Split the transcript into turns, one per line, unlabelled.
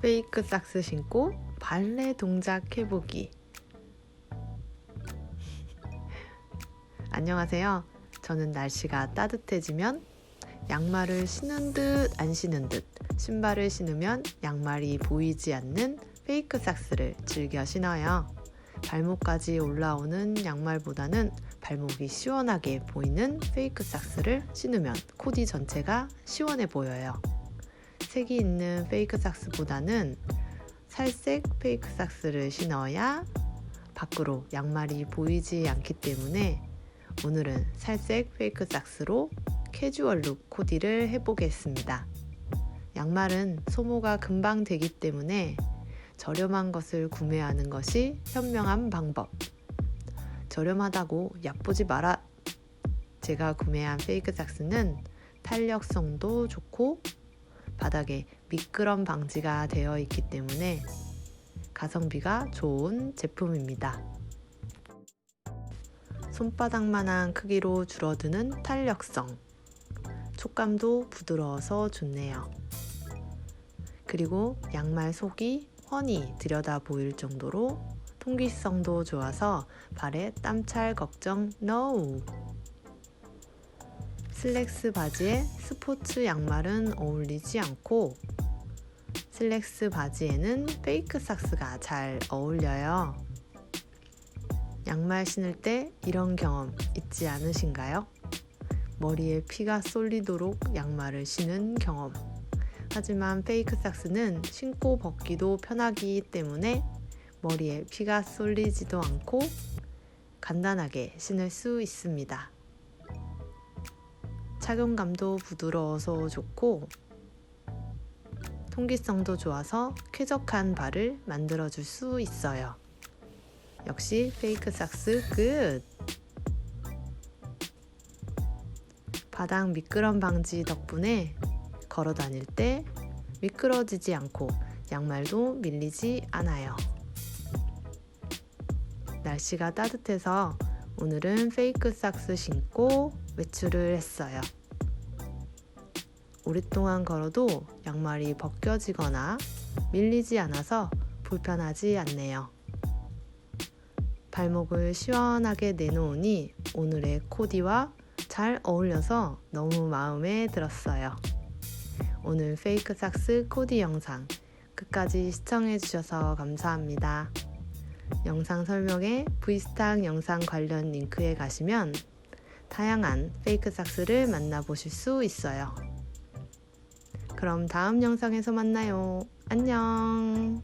페이크 삭스 신고 발레 동작 해보기. 안녕하세요. 저는 날씨가 따뜻해지면 양말을 신은 듯 안 신은 듯 신발을 신으면 양말이 보이지 않는 페이크 삭스를 즐겨 신어요. 발목까지 올라오는 양말보다는 발목이 시원하게 보이는 페이크 삭스를 신으면 코디 전체가 시원해 보여요. 색이 있는 페이크 삭스보다는 살색 페이크 삭스를 신어야 밖으로 양말이 보이지 않기 때문에 오늘은 살색 페이크 삭스로 캐주얼 룩 코디를 해보겠습니다. 양말은 소모가 금방 되기 때문에 저렴한 것을 구매하는 것이 현명한 방법. 저렴하다고 얕보지 마라. 제가 구매한 페이크 삭스는 탄력성도 좋고 바닥에 미끄럼 방지가 되어 있기 때문에 가성비가 좋은 제품입니다. 손바닥만한 크기로 줄어드는 탄력성. 촉감도 부드러워서 좋네요. 그리고 양말 속이 훤히 들여다 보일 정도로 통기성도 좋아서 발에 땀 찰 걱정 NO! 슬랙스 바지에 스포츠 양말은 어울리지 않고 슬랙스 바지에는 페이크 삭스가 잘 어울려요. 양말 신을 때 이런 경험 있지 않으신가요? 머리에 피가 쏠리도록 양말을 신은 경험. 하지만 페이크 삭스는 신고 벗기도 편하기 때문에 머리에 피가 쏠리지도 않고 간단하게 신을 수 있습니다. 착용감도 부드러워서 좋고 통기성도 좋아서 쾌적한 발을 만들어줄 수 있어요. 역시 페이크 삭스 끝! 바닥 미끄럼 방지 덕분에 걸어 다닐 때 미끄러지지 않고 양말도 밀리지 않아요. 날씨가 따뜻해서 오늘은 페이크 삭스 신고 외출을 했어요. 오랫동안 걸어도 양말이 벗겨지거나 밀리지 않아서 불편하지 않네요. 발목을 시원하게 내놓으니 오늘의 코디와 잘 어울려서 너무 마음에 들었어요. 오늘 페이크 삭스 코디 영상 끝까지 시청해주셔서 감사합니다. 영상 설명에 V스탁 영상 관련 링크에 가시면 다양한 페이크 삭스를 만나보실 수 있어요. 그럼 다음 영상에서 만나요. 안녕!